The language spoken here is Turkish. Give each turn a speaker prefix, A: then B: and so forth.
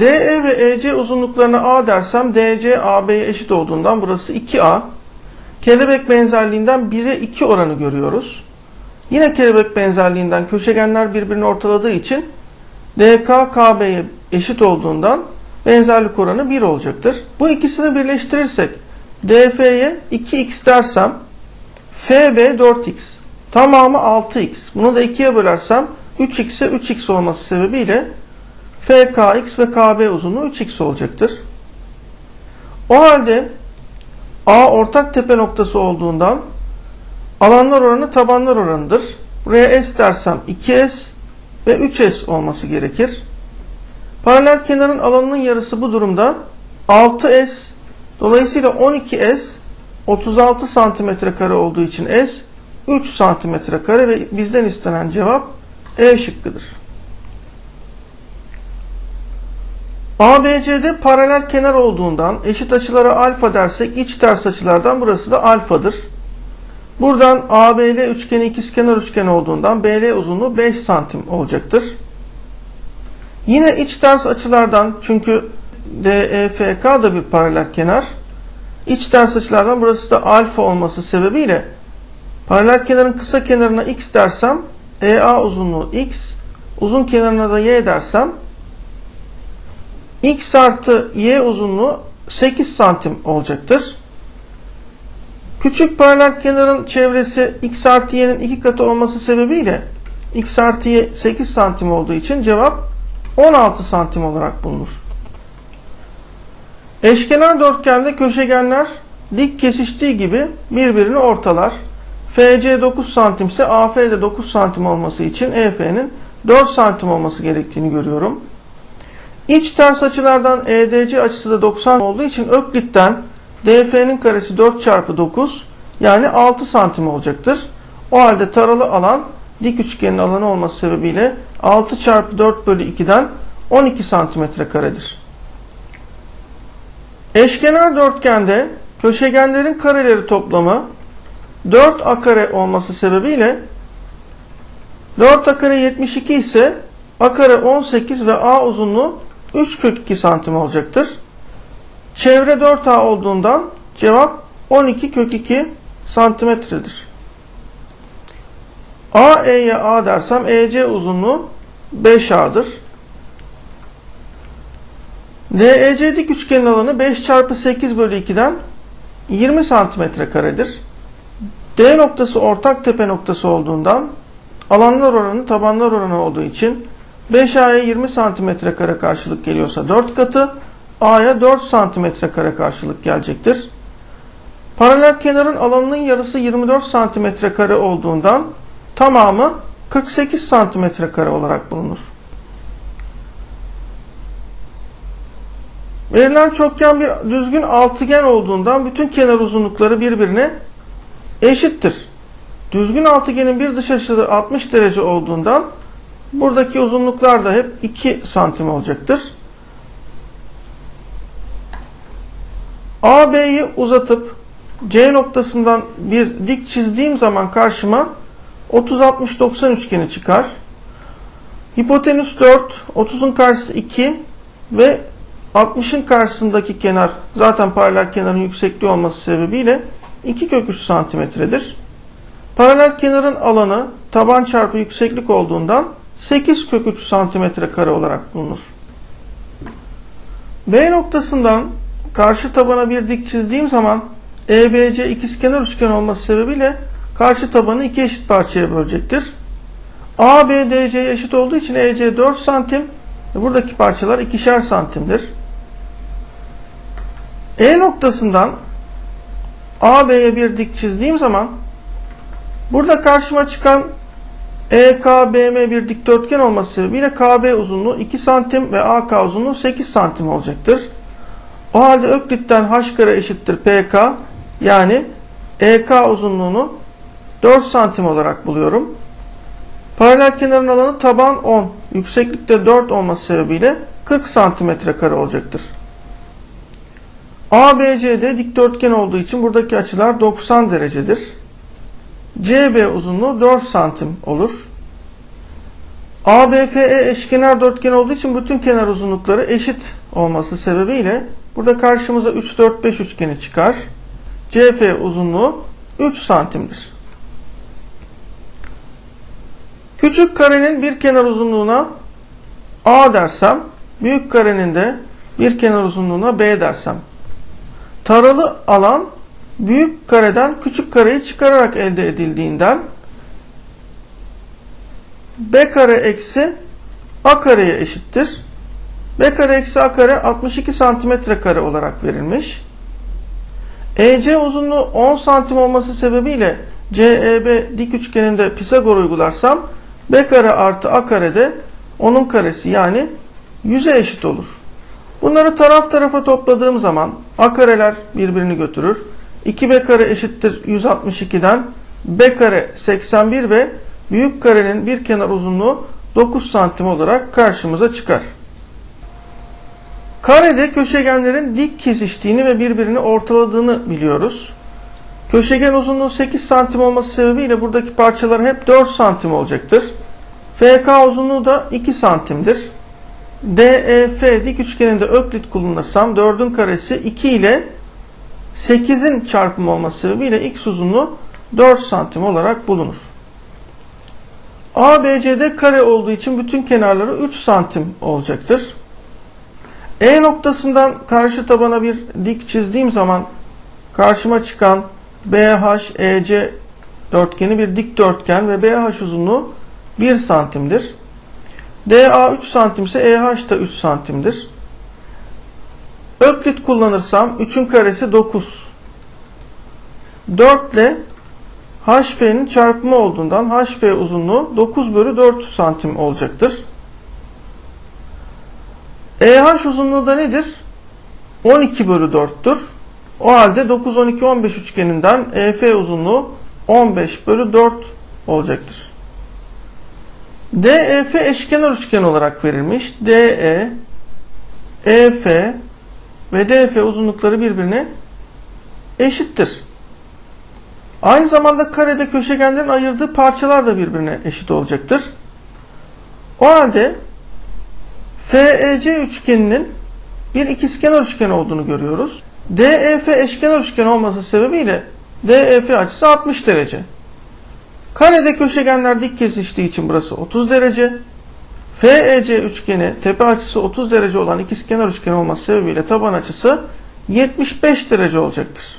A: DE ve EC uzunluklarına A dersem DC AB'ye eşit olduğundan burası 2A. Kelebek benzerliğinden 1'e 2 oranı görüyoruz. Yine kelebek benzerliğinden köşegenler birbirini ortaladığı için DK KB'ye eşit olduğundan benzerlik oranı 1 olacaktır. Bu ikisini birleştirirsek DF'ye 2x dersem FB 4x tamamı 6x. Bunu da 2'ye bölersem 3x'e 3x olması sebebiyle FKX ve KB uzunluğu 3x olacaktır. O halde A ortak tepe noktası olduğundan alanlar oranı tabanlar oranıdır. Buraya S dersem 2S ve 3S olması gerekir. Paralel kenarın alanının yarısı bu durumda 6S dolayısıyla 12S 36 santimetre kare olduğu için S 3 santimetre kare ve bizden istenen cevap E şıkkıdır. ABC'de paralel kenar olduğundan eşit açılara alfa dersek iç ters açılardan burası da alfadır. Buradan ABL üçgeni ikizkenar üçgen olduğundan BL uzunluğu 5 santim olacaktır. Yine iç ters açılardan çünkü DEFK da bir paralel kenar. İç ters açılardan burası da alfa olması sebebiyle paralel kenarın kısa kenarına x dersem EA uzunluğu x, uzun kenarına da y dersem x artı y uzunluğu 8 santim olacaktır. Küçük paralel kenarın çevresi x artı y'nin iki katı olması sebebiyle x artı y 8 santim olduğu için cevap 16 santim olarak bulunur. Eşkenar dörtgende köşegenler dik kesiştiği gibi birbirini ortalar. FC 9 santim ise AF de 9 santim olması için EF'nin 4 santim olması gerektiğini görüyorum. İç ters açılardan EDC açısı da 90 olduğu için Öklit'ten DF'nin karesi 4 çarpı 9 yani 6 santim olacaktır. O halde taralı alan dik üçgenin alanı olması sebebiyle 6 çarpı 4 bölü 2'den 12 santimetre karedir. Eşkenar dörtgende köşegenlerin kareleri toplamı 4 a kare olması sebebiyle 4 a kare 72 ise a kare 18 ve a uzunluğu 3 kök 2 santim olacaktır. Çevre 4a olduğundan cevap 12 kök 2 santimetredir. AE'ye A dersem EC uzunluğu 5A'dır. DEC dik üçgenin alanı 5 çarpı 8 bölü 2'den 20 santimetre karedir. D noktası ortak tepe noktası olduğundan alanlar oranı tabanlar oranı olduğu için 5A'ya 20 santimetre kare karşılık geliyorsa 4 katı A'ya 4 santimetre kare karşılık gelecektir. Paralel kenarın alanının yarısı 24 santimetre kare olduğundan tamamı 48 santimetre kare olarak bulunur. Verilen çokgen bir düzgün altıgen olduğundan bütün kenar uzunlukları birbirine eşittir. Düzgün altıgenin bir dış açısı 60 derece olduğundan buradaki uzunluklar da hep 2 santim olacaktır. AB'yi uzatıp C noktasından bir dik çizdiğim zaman karşıma 30-60-90 üçgeni çıkar. Hipotenüs 4, 30'un karşısı 2 ve 60'ın karşısındaki kenar zaten paralel kenarın yüksekliği olması sebebiyle 2 kök 3 santimetredir. Paralel kenarın alanı taban çarpı yükseklik olduğundan 8 kök 3 santimetre kare olarak bulunur. B noktasından karşı tabana bir dik çizdiğim zaman EBC ikizkenar üçgen olması sebebiyle karşı tabanı iki eşit parçaya bölecektir. ABDC'ye eşit olduğu için EC 4 santim, buradaki parçalar ikişer santimdir. E noktasından AB'ye bir dik çizdiğim zaman burada karşıma çıkan EKBM bir dikdörtgen olması sebebiyle KB uzunluğu 2 santim ve AK uzunluğu 8 santim olacaktır. O halde Öklit'ten h kare eşittir PK yani EK uzunluğunu 4 santim olarak buluyorum. Paralel kenarın alanı taban 10, yükseklikte 4 olması sebebiyle 40 santimetre kare olacaktır. ABCD dikdörtgen olduğu için buradaki açılar 90 derecedir. CB uzunluğu 4 santim olur. ABFE eşkenar dörtgen olduğu için bütün kenar uzunlukları eşit olması sebebiyle burada karşımıza 3 4 5 üçgeni çıkar. CF uzunluğu 3 santimdir. Küçük karenin bir kenar uzunluğuna A dersem, büyük karenin de bir kenar uzunluğuna B dersem. Taralı alan büyük kareden küçük kareyi çıkararak elde edildiğinden B kare eksi A kareye eşittir. B kare eksi A kare 62 santimetre kare olarak verilmiş. EC uzunluğu 10 santim olması sebebiyle CEB dik üçgeninde Pisagor uygularsam B kare artı A karede onun karesi yani 100'e eşit olur. Bunları taraf tarafa topladığım zaman A kareler birbirini götürür. 2B kare eşittir 162'den B kare 81 ve büyük karenin bir kenar uzunluğu 9 santim olarak karşımıza çıkar. Karede köşegenlerin dik kesiştiğini ve birbirini ortaladığını biliyoruz. Köşegen uzunluğu 8 santim olması sebebiyle buradaki parçalar hep 4 santim olacaktır. FK uzunluğu da 2 santimdir. DEF dik üçgeninde öklit kullanırsam 4'ün karesi 2 ile 8'in çarpımı olması sebebiyle x uzunluğu 4 santim olarak bulunur. ABCD kare olduğu için bütün kenarları 3 santim olacaktır. E noktasından karşı tabana bir dik çizdiğim zaman karşıma çıkan BHEC dörtgeni bir dikdörtgen ve BH uzunluğu 1 santimdir. DA 3 santimse EH da 3 santimdir. Öklit kullanırsam 3'ün karesi 9. 4 ile HF'nin çarpımı olduğundan HF uzunluğu 9 bölü 4 santim olacaktır. EH uzunluğu da nedir? 12 bölü 4'tür. O halde 9, 12, 15 üçgeninden EF uzunluğu 15 bölü 4 olacaktır. DEF eşkenar üçgen olarak verilmiş. DE, EF ve DF uzunlukları birbirine eşittir. Aynı zamanda karede köşegenlerin ayırdığı parçalar da birbirine eşit olacaktır. O halde FEC üçgeninin bir ikizkenar üçgen olduğunu görüyoruz. DEF eşkenar üçgen olması sebebiyle DEF açısı 60 derece. Karede köşegenler dik kesiştiği için burası 30 derece. FEC üçgeni tepe açısı 30 derece olan ikizkenar üçgen olması sebebiyle taban açısı 75 derece olacaktır.